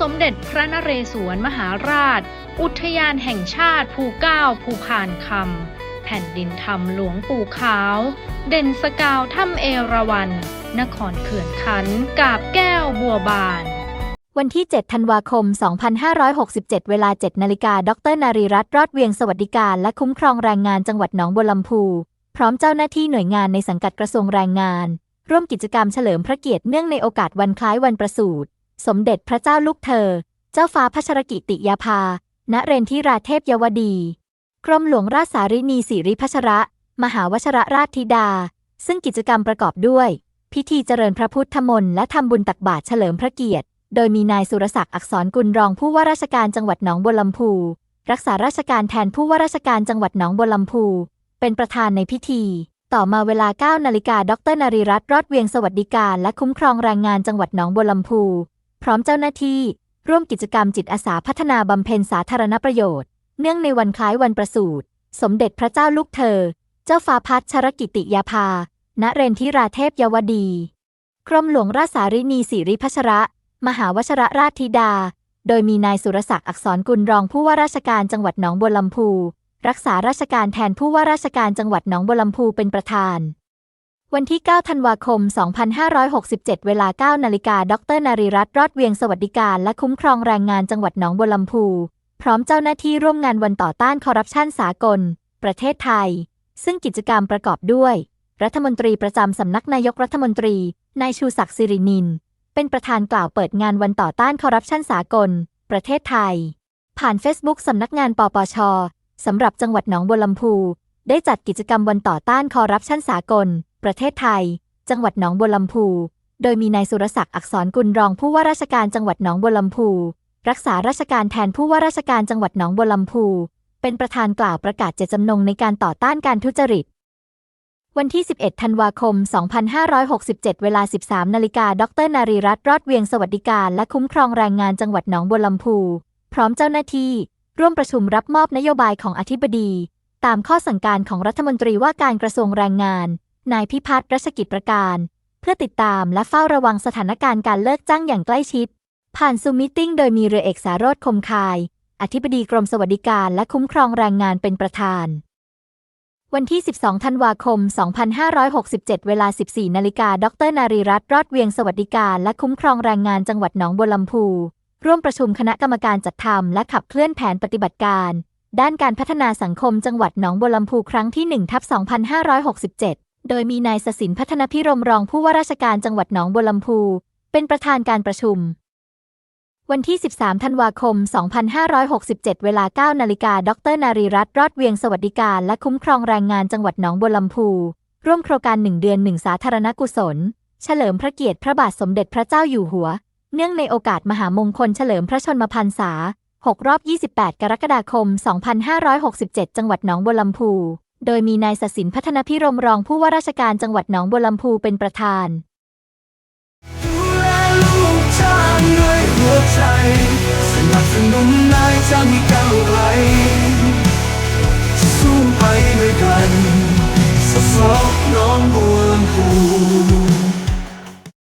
สมเด็จพระนเรศวรมหาราช อุทยานแห่งชาติภูเก้าภูพานคำ แผ่นดินธรรมหลวงปู่ขาว เด่นสกาวถ้ำเอราวัณนครเขื่อนขัน กาบแก้วบัวบานวันที่ 7 ธันวาคม 2567 เวลา 7 นาฬิกา ดร นารีรัตน์รอดเวียงสวัสดิการ และคุ้มครองแรงงานจังหวัดหนองบัวลำพู พร้อมเจ้าหน้าที่หน่วยงานในสังกัดกระทรวงแรงงาน ร่วมกิจกรรมเฉลิมพระเกียรติเนื่องในโอกาสวันคล้ายวันประสูติ สมเด็จพระเจ้าลูกเธอ เจ้าฟ้าพัชรกิติยาภา ณ เรนทิราเทพยวดี กรมหลวงราชสารินีสิริพัชระ มหาวชรราชธิดา ซึ่งกิจกรรมประกอบด้วย พิธีเจริญพระพุทธมนต์และทำบุญตักบาตรเฉลิมพระเกียรติ โดยมีนายสุรศักดิ์อักษรกุลรองผู้ว่าราชการจังหวัดหนองบัวลำพู รักษาราชการแทนผู้ว่าราชการจังหวัดหนองบัวลำพู เป็นประธานในพิธีต่อมาเวลา 9 นาฬิกา ดร นรีรัตน์รอดเวียงสวัสดิการ และคุ้มครองแรงงานจังหวัดหนองบัวลำพู พร้อมเจ้าหน้าที่ ร่วมกิจกรรมจิตอาสาพัฒนาบำเพ็ญสาธารณประโยชน์ เนื่องในวันคล้ายวันประสูติสมเด็จพระเจ้าลูกเธอ เจ้าฟ้าพัชรกิติยาภา ณ เรนทิราเทพยวดี กรมหลวงราชสารินีสิริพัชระ มหาวชรราชธิดา โดยมีนายสุรศักดิ์อักษรกุลรองผู้ว่าราชการจังหวัดหนองบัวลำพู รักษาราชการแทนผู้ว่าราชการจังหวัดหนองบัวลำพูเป็นประธาน วันที่ 9 ธันวาคม 2567 เวลา 9 นาฬิกา ดร นารีรัตน์รอดเวียงสวัสดิการ และคุ้มครองแรงงานจังหวัดหนองบัวลำพู พร้อมเจ้าหน้าที่ร่วมงานวันต่อต้านคอร์รัปชันสากล ประเทศไทย ซึ่งกิจกรรมประกอบด้วย รัฐมนตรีประจำสำนักนายกรัฐมนตรี นายชูศักดิ์สิรินิน เป็นประธานกล่าวเปิดงานวันต่อต้านคอร์รัปชันสากล ประเทศไทย ผ่านเฟซบุ๊กสำนักงานปปชสำหรับจังหวัดหนองบัวลำพู ได้จัดกิจกรรมวันต่อต้านคอร์รัปชันสากล ประเทศไทย จังหวัดหนองบัวลำพู โดยมีนายสุรศักดิ์อักษรกุลรองผู้ว่าราชการจังหวัดหนองบัวลำพู รักษาราชการแทนผู้ว่าราชการจังหวัดหนองบัวลำพู เป็นประธานกล่าวประกาศเจตจำนงในการต่อต้านการทุจริต วันที่ 11 ธันวาคม 2567 เวลา 13 นาฬิกา ดร นารีรัตน์รอดเวียงสวัสดิการและคุ้มครองแรงงานจังหวัดหนองบัวลำพู พร้อมเจ้าหน้าที่ ร่วมประชุมรับมอบนโยบายของอธิบดี ตามข้อสั่งการของรัฐมนตรีว่าการกระทรวงแรงงาน นายพิพัฒน์รัชกิจประการ เพื่อติดตามและเฝ้าระวังสถานการณ์การเลิกจ้างอย่างใกล้ชิด ผ่านซูมมิติ้งโดยมีเรือเอกสารสคมคาย อธิบดีกรมสวัสดิการและคุ้มครองแรงงานเป็นประธาน วันที่ 12 ธันวาคม 2567 เวลา 14 นาฬิกา ดร นารีรัตน์รอดเวียงสวัสดิการและคุ้มครองแรงงานจังหวัดหนองบัวลำพู ร่วมประชุมคณะกรรมการจัดทำและขับเคลื่อนแผนปฏิบัติการ ด้านการพัฒนาสังคมจังหวัดหนองบัวลำพูครั้งที่1ทับ2567 โดยมีนายสศินพัฒนพิรมรองผู้ว่าราชการจังหวัดหนองบัวลำพู เป็นประธานการประชุม วันที่ 13 ธันวาคม 2567 เวลา 9 นาฬิกา ดร นารีรัตน์รอดเวียงสวัสดิการและคุ้มครองแรงงานจังหวัดหนองบัวลำพู ร่วมโครงการ1เดือน1สาธารณกุศล เฉลิมพระเกียรติพระบาทสมเด็จพระเจ้าอยู่หัว เนื่องในโอกาสมหามงคลเฉลิมพระชนมพรรษา 6 รอบ 28 กรกฎาคม 2567 จังหวัดหนองบัวลำพู โดยมีนายสศินพัฒนพิรมรองผู้ว่าราชการจังหวัดหนองบัวลำพูเป็นประธาน